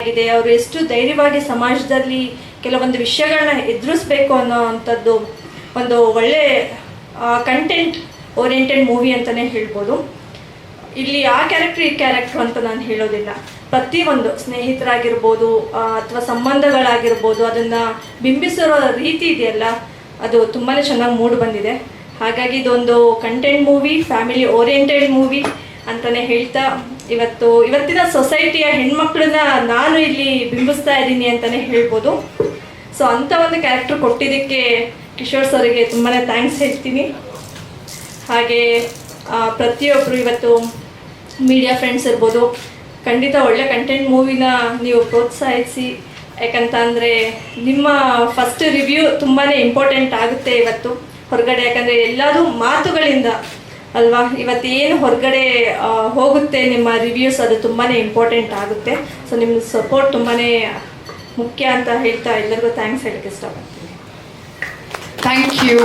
ಆಗಿದೆ. ಅವರು ಎಷ್ಟು ಧೈರ್ಯವಾಗಿ ಸಮಾಜದಲ್ಲಿ ಕೆಲವೊಂದು ವಿಷಯಗಳನ್ನ ಎದುರಿಸ್ಬೇಕು ಅನ್ನೋ ಅಂಥದ್ದು ಒಂದು ಒಳ್ಳೆ ಕಂಟೆಂಟ್ ಓರಿಯೆಂಟೆಡ್ ಮೂವಿ ಅಂತಲೇ ಹೇಳ್ಬೋದು. ಇಲ್ಲಿ ಆ ಕ್ಯಾರೆಕ್ಟರ್ ಈ ಕ್ಯಾರೆಕ್ಟರ್ ಅಂತ ನಾನು ಹೇಳೋದಿಲ್ಲ. ಪ್ರತಿಯೊಂದು ಸ್ನೇಹಿತರಾಗಿರ್ಬೋದು ಅಥವಾ ಸಂಬಂಧಗಳಾಗಿರ್ಬೋದು, ಅದನ್ನು ಬಿಂಬಿಸಿರೋ ರೀತಿ ಇದೆಯಲ್ಲ, ಅದು ತುಂಬಾ ಚೆನ್ನಾಗಿ ಮೂಡ್ ಬಂದಿದೆ. ಹಾಗಾಗಿ ಇದೊಂದು content movie family oriented movie ಅಂತಲೇ ಹೇಳ್ತಾ ಇವತ್ತು ಇವತ್ತಿನ ಸೊಸೈಟಿಯ ಹೆಣ್ಮಕ್ಳನ್ನ ನಾನು ಇಲ್ಲಿ ಬಿಂಬಿಸ್ತಾ ಇದ್ದೀನಿ ಅಂತಾನೆ ಹೇಳ್ಬೋದು. ಸೊ ಅಂಥ ಒಂದು ಕ್ಯಾರೆಕ್ಟರ್ ಕೊಟ್ಟಿದ್ದಕ್ಕೆ ಕಿಶೋರ್ ಸರ್ಗೆ ತುಂಬಾ ಥ್ಯಾಂಕ್ಸ್ ಹೇಳ್ತೀನಿ. ಹಾಗೆ ಪ್ರತಿಯೊಬ್ಬರು ಇವತ್ತು ಮೀಡಿಯಾ ಫ್ರೆಂಡ್ಸ್ ಇರ್ಬೋದು. ಖಂಡಿತ ಒಳ್ಳೆ ಕಂಟೆಂಟ್ ಮೂವಿನ ನೀವು ಪ್ರೋತ್ಸಾಹಿಸಿ. ಯಾಕಂತ ಅಂದರೆ ನಿಮ್ಮ ಫಸ್ಟ್ ರಿವ್ಯೂ ತುಂಬಾ ಇಂಪಾರ್ಟೆಂಟ್ ಆಗುತ್ತೆ ಇವತ್ತು. ಹೊರಗಡೆ ಯಾಕಂದರೆ ಎಲ್ಲರೂ ಮಾತುಗಳಿಂದ ಅಲ್ವಾ? ಇವತ್ತು ಏನು ಹೊರಗಡೆ ಹೋಗುತ್ತೆ ನಿಮ್ಮ ರಿವ್ಯೂಸ್ ಅದು ತುಂಬಾ ಇಂಪಾರ್ಟೆಂಟ್ ಆಗುತ್ತೆ. ಸೊ ನಿಮ್ಮ ಸಪೋರ್ಟ್ ತುಂಬಾ ಮುಖ್ಯ ಅಂತ ಹೇಳ್ತಾ ಎಲ್ಲರಿಗೂ ಥ್ಯಾಂಕ್ಸ್ ಹೇಳಕ್ಕೆ ಇಷ್ಟಪಡ್ತೀನಿ. Thank you